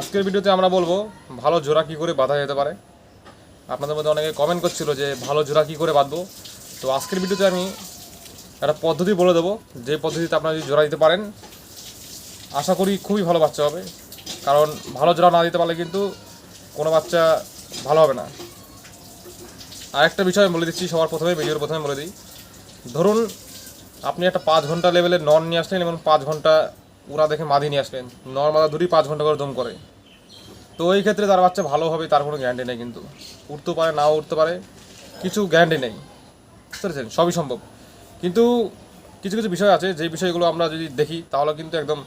আজকের ভিডিওতে আমরা বলব, ভালো জোড়া কী করে বাঁধা যেতে পারে। আপনাদের মধ্যে অনেকে কমেন্ট করছিল যে, ভালো জোড়া কী করে বাঁধবো। তো আজকের ভিডিওতে আমি একটা পদ্ধতি বলে দেবো, যে পদ্ধতিতে আপনারা যদি জোড়া দিতে পারেন, আশা করি খুবই ভালো বাচ্চা হবে। কারণ ভালো জোড়া না দিতে পারলে কিন্তু কোনো বাচ্চা ভালো হবে না। আর একটা বিষয় বলে দিচ্ছি, সবার প্রথমে, ভিডিওর প্রথমে বলে দিই। ধরুন, আপনি একটা পাঁচ ঘণ্টা লেভেলের নন নিয়ে আসলেন এবং পাঁচ ঘণ্টা উড়া দেখে মাদি নিয়ে আসলেন। নর মাদা দুটোই পাঁচ ঘণ্টা করে দম করে। তো এই ক্ষেত্রে তার বাচ্চা ভালো হবে, তার কোনো গ্যারান্টি নেই কিন্তু। উঠতে পারে, নাও উঠতে পারে, কিছু গ্যারান্টি নেই। বুঝতে পেরেছেন? সবই সম্ভব। কিন্তু কিছু কিছু বিষয় আছে যে বিষয়গুলো আমরা যদি দেখি, তাহলে কিন্তু একদম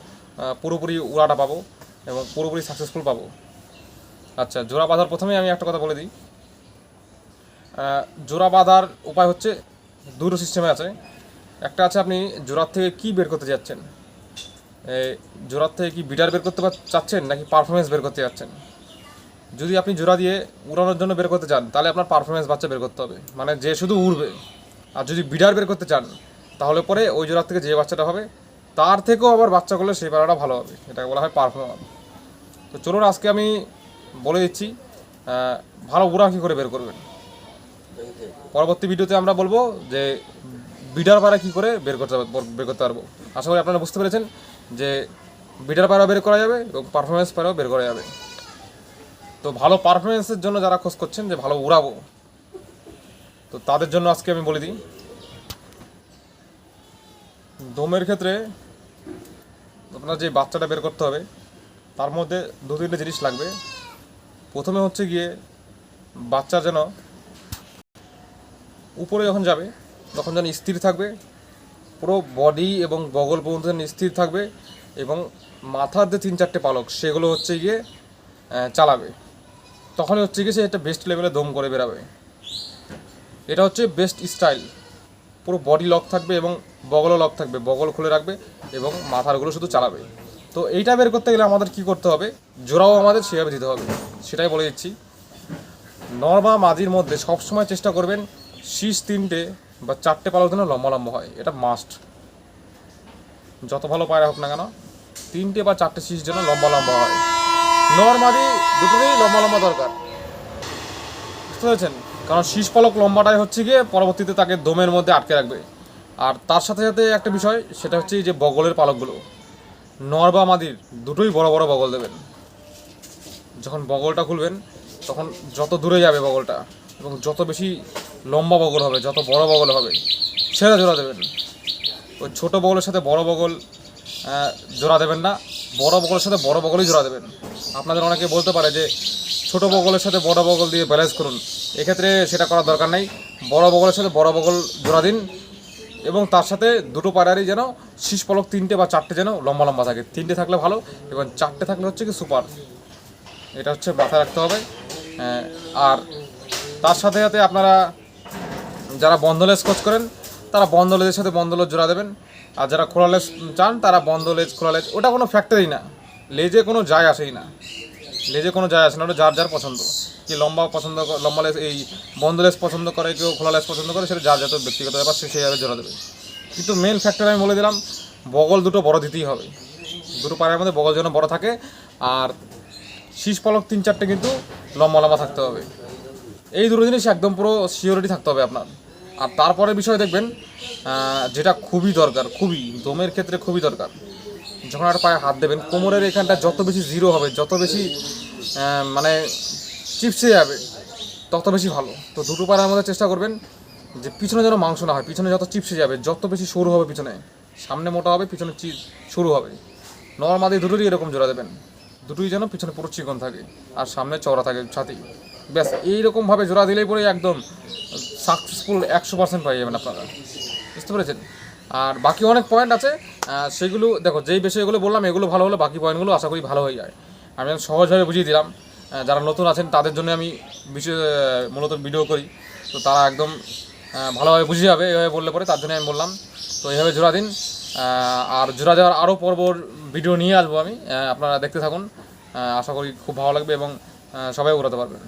পুরোপুরি উড়াটা পাবো এবং পুরোপুরি সাকসেসফুল পাবো। আচ্ছা জোড়া বাঁধার প্রথমেই আমি একটা কথা বলে দিই। জোড়া বাঁধার উপায় হচ্ছে, দুটো সিস্টেমে আছে। একটা আছে আপনি জোড়ার থেকে কি বের করতে যাচ্ছেন? জোড়ার থেকে কি বিডার বের করতে চাচ্ছেন নাকি পারফরমেন্স বের করতে চাচ্ছেন? যদি আপনি জোড়া দিয়ে উড়ানোর জন্য বের করতে চান, তাহলে আপনার পারফরমেন্স বাচ্চা বের করতে হবে। মানে যে শুধু উড়বে। আর যদি বিডার বের করতে চান, তাহলে পরে ওই জোড়ার থেকে যে বাচ্চাটা হবে, তার থেকেও আবার বাচ্চা করলে সেই পাড়াটা ভালো হবে। এটাকে বলা হয় পারফরমেন্স তো চলুন, আজকে আমি বলে দিচ্ছি ভালো উড়া কী করে বের করবেন। পরবর্তী ভিডিওতে আমরা বলব যে বিডার পাড়া কী করে বের করতে বের করতে পারব। আশা করি আপনারা বুঝতে পেরেছেন। যে বিডার পাড়াও বের করা যাবে এবং পারফরমেন্স পাড়াও বের করা যাবে। তো ভালো পারফরমেন্সের জন্য যারা খোঁজ করছেন যে ভালো উড়াবো, তো তাদের জন্য আজকে আমি বলে দিই, দমের ক্ষেত্রে আপনার যে বাচ্চাটা বের করতে হবে, তার মধ্যে দু তিনটে জিনিস লাগবে। প্রথমে হচ্ছে গিয়ে বাচ্চা যেন উপরে যখন যাবে, তখন যেন স্থির থাকবে পুরো বডি এবং বগল পর্যন্ত যেন স্থির থাকবে এবং মাথার যে তিন চারটে পালক, সেগুলো হচ্ছে গিয়ে চালাবে। তখনই হচ্ছে গিয়ে সে একটা বেস্ট লেভেলে দম করে বেরাবে এটা হচ্ছে বেস্ট স্টাইল পুরো বডি লক থাকবে এবং বগলও লক থাকবে বগল খুলে রাখবে এবং মাথারগুলো শুধু চালাবে। তো এইটা বের করতে গেলে আমাদের কি করতে হবে? জোড়াও আমাদের সেভাবে দিতে হবে। সেটাই বলে দিচ্ছি। নর বা মাদির মধ্যে সবসময় চেষ্টা করবেন শীষ তিনটে বা চারটে পালক যেন লম্বা লম্বা হয়, এটা মাস্ট যত ভালো পায়রা হোক না কেন, তিনটে বা চারটে শীষ যেন লম্বা লম্বা হয়। নর মাদি দুটোরই লম্বা লম্বা দরকার। বুঝতে পেরেছেন? কারণ শীষ পালক লম্বাটাই হচ্ছে গিয়ে পরবর্তীতে তাকে দমের মধ্যে আটকে রাখবে। আর তার সাথে সাথে একটা বিষয়, সেটা হচ্ছে যে বগলের পালকগুলো। নর বা মাদির দুটোই বড় বড় বগল দেবেন। যখন বগলটা খুলবেন, তখন যত দূরে যাবে বগলটা এবং যত বেশি লম্বা বগল হবে, যত বড় বগল হবে সেটা জোড়া দেবেন। ওই ছোটো বগলের সাথে বড় বগল জোড়া দেবেন না, বড় বগলের সাথে বড় বগলই জোড়া দেবেন। আপনাদের অনেকে বলতে পারে যে, ছোট বগলের সাথে বড় বগল দিয়ে ব্যালেন্স করুন। এক্ষেত্রে সেটা করার দরকার নাই। বড় বগলের সাথে বড় বগল জোড়া দিন এবং তার সাথে দুটো পায়রারই যেন শীষ পলক তিনটে বা চারটে যেন লম্বা লম্বা থাকে। তিনটে থাকলে ভালো এবং চারটে থাকলে হচ্ছে কি সুপার। এটা হচ্ছে মাথায় রাখতে হবে। আর তার সাথে সাথে আপনারা যারা বন্ধলেস কোচ করেন, তারা বন্ধলেজের সাথে বন্ধলেজ জোড়া দেবেন। আর যারা খোলালেজ চান, তারা বন্ধলেজ, খোলালেজ, ওটা কোনো ফ্যাক্টরি না। লেজে কোনো যায় আসেই না। লেজে কোনো যায় আসে না, ওটা যার যার পছন্দ। কি লম্বা পছন্দ লম্বা লেজ, এই বন্ধলেজ পছন্দ করে, কেউ খোলা লেজ পছন্দ করে, সেটা যার যত ব্যক্তিগত ব্যাপার, সে সেইভাবে জোড়া দেবে। কিন্তু মেন ফ্যাক্টর আমি বলে দিলাম, বগল দুটো বড় দিতেই হবে। দুটো পায়ের মধ্যে বগল যেন বড় থাকে, আর শীষ পলক তিন চারটে কিন্তু লম্বা লম্বা থাকতে হবে। এই দুটো জিনিস একদম পুরো সিওরিটি থাকতে হবে আপনার। আর তারপরে বিষয় দেখবেন যেটা খুবই দরকার, খুবই, দমের ক্ষেত্রে খুবই দরকার। যখন একটা পায়ে হাত দেবেন, কোমরের এখানটা যত বেশি জিরো হবে, যত বেশি মানে চিপসে যাবে, তত বেশি ভালো। তো দুটো পায়ের মধ্যে চেষ্টা করবেন যে পিছনে যেন মাংস না হয়, পিছনে যত চিপসে যাবে, যত বেশি সরু হবে পিছনে, সামনে মোটা হবে, পিছনে চি, সরু হবে। নর্মালি দুটোরই এরকম জোড়া দেবেন, দুটোই যেন পিছনে পুরো চিকন থাকে আর সামনে চওড়া থাকে ছাতি। ব্যাস, এইরকমভাবে জোড়া দিলেই পরে একদম সাকসেসফুল একশো পার্সেন্ট পাই যাবেন আপনারা। বুঝতে পেরেছেন? আর বাকি অনেক পয়েন্ট আছে সেগুলো, দেখো, যেই বিষয়গুলো বললাম, এগুলো ভালো হলে বাকি পয়েন্টগুলো আশা করি ভালো হয়ে যায়। আমি সহজভাবে বুঝিয়ে দিলাম যারা নতুন আছেন, তাদের জন্য আমি বিশেষ মূলত ভিডিও করি। তো তারা একদম ভালোভাবে বুঝে যাবে, এভাবে বললে পরে তার জন্য আমি বললাম। তো এইভাবে জোড়া দিন আর জোড়া দেওয়ার আরও পর্বর ভিডিও নিয়ে আসব আমি আপনারা দেখতে থাকুন আশা করি খুব ভালো লাগবে এবং সবাই উড়াতে পারবেন।